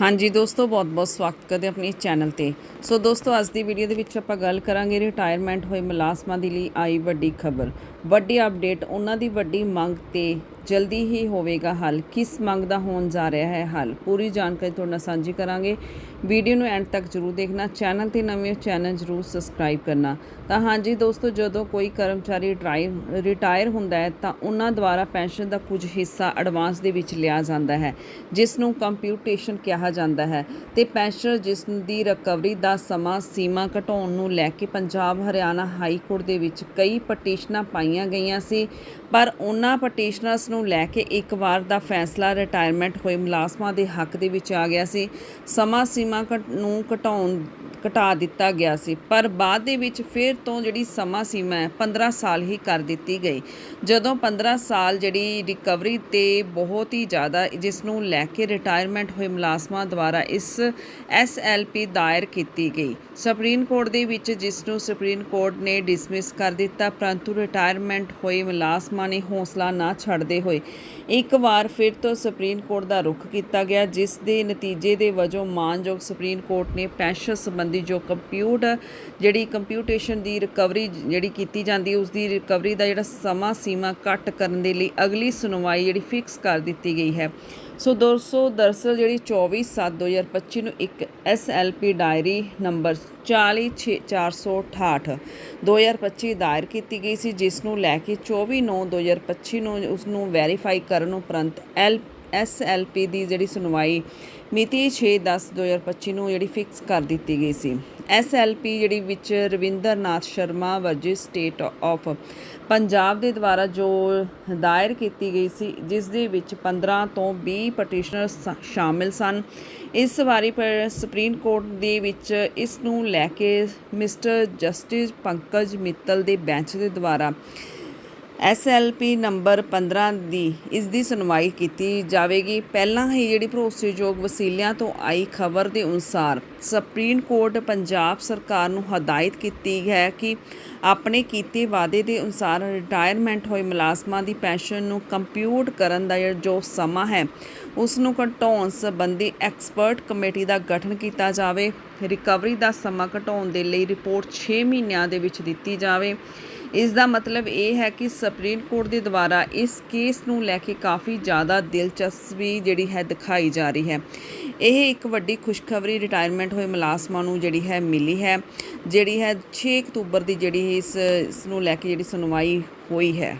ਹਾਂਜੀ ਦੋਸਤੋ, ਬਹੁਤ-ਬਹੁਤ ਸਵਾਗਤ ਕਰਦੇ ਆਪਣੇ ਇਸ ਚੈਨਲ ਤੇ। ਸੋ ਦੋਸਤੋ, ਅੱਜ ਦੀ ਵੀਡੀਓ ਦੇ ਵਿੱਚ ਆਪਾਂ ਗੱਲ ਕਰਾਂਗੇ ਰਿਟਾਇਰਮੈਂਟ ਹੋਏ ਮੁਲਾਜ਼ਮਾਂ ਦੇ ਲਈ ਆਈ ਵੱਡੀ ਖਬਰ। ਵੱਡੀ ਅਪਡੇਟ ਉਹਨਾਂ ਦੀ ਵੱਡੀ ਮੰਗ ਤੇ ਜਲਦੀ ਹੀ ਹੋਵੇਗਾ ਹੱਲ। ਕਿਸ ਮੰਗ ਦਾ ਹੋਣ ਜਾ ਰਿਹਾ ਹੈ ਹੱਲ? ਪੂਰੀ ਜਾਣਕਾਰੀ ਤੁਹਾਡੇ ਨਾਲ ਸਾਂਝੀ ਕਰਾਂਗੇ। ਵੀਡੀਓ ਨੂੰ ਐਂਡ ਤੱਕ ਜਰੂਰ ਦੇਖਣਾ। ਚੈਨਲ ਤੇ ਨਵੇਂ ਹੋ ਚੈਨਲ ਜਰੂਰ ਸਬਸਕ੍ਰਾਈਬ ਕਰਨਾ। ਤਾਂ ਹਾਂਜੀ ਦੋਸਤੋ, ਜਦੋਂ ਕੋਈ ਕਰਮਚਾਰੀ ਡਰਾਈਵ ਰਿਟਾਇਰ ਹੁੰਦਾ ਹੈ, ਤਾਂ ਉਹਨਾਂ ਦੁਆਰਾ ਪੈਨਸ਼ਨ ਦਾ ਕੁਝ ਹਿੱਸਾ ਐਡਵਾਂਸ ਦੇ ਵਿੱਚ ਲਿਆ ਜਾਂਦਾ ਹੈ, ਜਿਸ ਨੂੰ ਕੰਪਿਊਟੇਸ਼ਨ ਕਿਹਾ ਜਾਂਦਾ ਹੈ। ਤੇ ਪੈਨਸ਼ਨ ਜਿਸ ਦੀ ਰਿਕਵਰੀ ਦਾ ਸਮਾਂ ਸੀਮਾ ਘਟਾਉਣ ਨੂੰ ਲੈ ਕੇ ਪੰਜਾਬ ਹਰਿਆਣਾ ਹਾਈ ਕੋਰਟ ਦੇ ਵਿੱਚ ਕਈ ਪਟੀਸ਼ਨਾਂ ਪਾਈਆਂ ਗਈਆਂ ਸੀ, ਪਰ ਉਹਨਾਂ ਪਟੀਸ਼ਨਰਸ ਨੂੰ ਲੈ ਕੇ ਇੱਕ ਵਾਰ ਦਾ ਫੈਸਲਾ ਰਿਟਾਇਰਮੈਂਟ ਹੋਏ ਮੁਲਾਜ਼ਮਾਂ ਦੇ ਹੱਕ ਦੇ ਵਿੱਚ ਆ ਗਿਆ ਸੀ। ਸਮਾਂ ਸੀਮਾ ਘਟ- ਨੂੰ ਘਟਾਉਣ ਘਟਾ ਦਿੱਤਾ ਗਿਆ ਸੀ, ਪਰ ਬਾਅਦ ਦੇ ਵਿੱਚ ਫਿਰ ਤੋਂ ਜਿਹੜੀ ਸਮਾਂ ਸੀਮਾ ਹੈ 15 ਸਾਲ ਹੀ ਕਰ ਦਿੱਤੀ ਗਈ। ਜਦੋਂ 15 ਸਾਲ ਜਿਹੜੀ ਰਿਕਵਰੀ ਤੇ ਬਹੁਤ ਹੀ ਜ਼ਿਆਦਾ ਜਿਸ ਨੂੰ ਲੈ ਕੇ ਰਿਟਾਇਰਮੈਂਟ ਹੋਏ ਮੁਲਾਜ਼ਮਾਂ ਦੁਆਰਾ ਇਸ ਐਸਐਲਪੀ ਦਾਇਰ ਕੀਤੀ ਗਈ। ਸੁਪਰੀਮ ਕੋਰਟ ਦੇ ਵਿੱਚ ਜਿਸ ਨੂੰ ਸੁਪਰੀਮ ਕੋਰਟ ਨੇ ਡਿਸਮਿਸ ਕਰ ਦਿੱਤਾ, ਪਰੰਤੂ ਰਿਟਾਇਰਮੈਂਟ ਹੋਏ ਮੁਲਾਜ਼ਮਾਂ ਨੇ ਹੌਸਲਾ ਨਾ ਛੱਡਦੇ ਹੋਏ ਇੱਕ ਵਾਰ ਫਿਰ ਤੋਂ ਸੁਪਰੀਮ ਕੋਰਟ ਦਾ ਰੁਖ ਕੀਤਾ ਗਿਆ, ਜਿਸ ਦੇ ਨਤੀਜੇ ਦੇ ਵਜੋਂ ਮਾਨਯੋਗ ਸੁਪਰੀਮ ਕੋਰਟ ਨੇ ਪੈਨਸ਼ਨ ਸੰਬੰਧੀ ਜੋ ਕੰਪਿਊਟ ਜਿਹੜੀ ਕੰਪਿਊਟੇਸ਼ਨ ਦੀ ਰਿਕਵਰੀ ਜਿਹੜੀ ਕੀਤੀ ਜਾਂਦੀ ਹੈ ਉਸ ਦੀ ਰਿਕਵਰੀ ਦਾ ਜਿਹੜਾ ਸਮਾਂ ਸੀਮਾ ਘੱਟ ਕਰਨ ਦੇ ਲਈ ਅਗਲੀ ਸੁਣਵਾਈ ਜਿਹੜੀ ਫਿਕਸ ਕਰ ਦਿੱਤੀ ਗਈ ਹੈ। ਸੋ ਦੋਸਤੋ ਦਰਅਸਲ ਜਿਹੜੀ 24/7/2025 ਨੂੰ ਇੱਕ ਐਸਐਲਪੀ ਡਾਇਰੀ ਨੰਬਰ 46468 2025 ਦਾਇਰ ਕੀਤੀ ਗਈ ਸੀ, ਜਿਸ ਨੂੰ ਲੈ ਕੇ 24/9/2025 ਨੂੰ ਉਸ ਨੂੰ ਵੈਰੀਫਾਈ ਕਰਨ ਉਪਰੰਤ ਐਲ ਐਸਐਲਪੀ ਦੀ ਜਿਹੜੀ ਸੁਣਵਾਈ ਮਿਤੀ 6/10/2025 ਨੂੰ ਜਿਹੜੀ ਫਿਕਸ ਕਰ ਦਿੱਤੀ ਗਈ ਸੀ। ਐਸਐਲਪੀ ਜਿਹੜੀ ਵਿੱਚ ਰਵਿੰਦਰਨਾਥ ਸ਼ਰਮਾ ਵਰਜੀ ਸਟੇਟ ਆਫ ਪੰਜਾਬ ਦੇ ਦੁਆਰਾ ਜੋ ਦਾਇਰ ਕੀਤੀ ਗਈ ਸੀ, ਜਿਸ ਦੇ ਵਿੱਚ 15 ਤੋਂ 20 ਪਟੀਸ਼ਨਰ ਸ਼ਾਮਿਲ ਸਨ। ਇਸ ਵਾਰੀ ਪਰ ਸੁਪਰੀਮ ਕੋਰਟ ਦੇ ਵਿੱਚ ਇਸ ਨੂੰ ਲੈ ਕੇ ਮਿਸਟਰ ਜਸਟਿਸ ਪੰਕਜ ਮਿੱਤਲ ਦੇ ਬੈਂਚ ਦੇ ਦੁਆਰਾ ਐਸਐਲਪੀ ਨੰਬਰ 15 ਦੀ ਇਸ ਦੀ ਸੁਣਵਾਈ ਕੀਤੀ ਜਾਵੇਗੀ। ਪਹਿਲਾਂ ਹੀ ਜਿਹੜੀ ਭਰੋਸੇਯੋਗ ਵਸੀਲਿਆਂ ਤੋਂ ਆਈ ਖਬਰ ਦੇ ਅਨੁਸਾਰ ਸੁਪਰੀਮ ਕੋਰਟ ਪੰਜਾਬ ਸਰਕਾਰ ਨੂੰ ਹਦਾਇਤ ਕੀਤੀ ਹੈ ਕਿ ਆਪਣੇ ਕੀਤੇ ਵਾਅਦੇ ਦੇ ਅਨੁਸਾਰ ਰਿਟਾਇਰਮੈਂਟ ਹੋਏ ਮੁਲਾਜ਼ਮਾਂ ਦੀ ਪੈਨਸ਼ਨ ਨੂੰ ਕੰਪਿਊਟ ਕਰਨ ਦਾ ਜੋ ਸਮਾਂ ਹੈ, ਉਸ ਨੂੰ ਘਟਾਉਣ ਸੰਬੰਧੀ ਐਕਸਪਰਟ ਕਮੇਟੀ ਦਾ ਗਠਨ ਕੀਤਾ ਜਾਵੇ। ਰਿਕਵਰੀ ਦਾ ਸਮਾਂ ਘਟਾਉਣ ਦੇ ਲਈ ਰਿਪੋਰਟ 6 ਮਹੀਨਿਆਂ ਦੇ ਵਿੱਚ ਦਿੱਤੀ ਜਾਵੇ। ਇਸ ਦਾ ਮਤਲਬ ਇਹ ਹੈ ਕਿ ਸੁਪਰੀਮ ਕੋਰਟ ਦੇ ਦੁਆਰਾ ਇਸ ਕੇਸ ਨੂੰ ਲੈ ਕੇ ਕਾਫੀ ਜ਼ਿਆਦਾ ਦਿਲਚਸਪੀ ਜਿਹੜੀ ਹੈ ਦਿਖਾਈ ਜਾ ਰਹੀ ਹੈ। ਇਹ ਇੱਕ ਵੱਡੀ ਖੁਸ਼ਖਬਰੀ ਰਿਟਾਇਰਮੈਂਟ ਹੋਏ ਮੁਲਾਜ਼ਮਾਂ ਨੂੰ ਜਿਹੜੀ ਹੈ ਮਿਲੀ ਹੈ, ਜਿਹੜੀ ਹੈ 6 ਅਕਤੂਬਰ ਦੀ ਜਿਹੜੀ ਇਸ ਇਸ ਨੂੰ ਲੈ ਕੇ ਜਿਹੜੀ ਸੁਣਵਾਈ ਹੋਈ ਹੈ।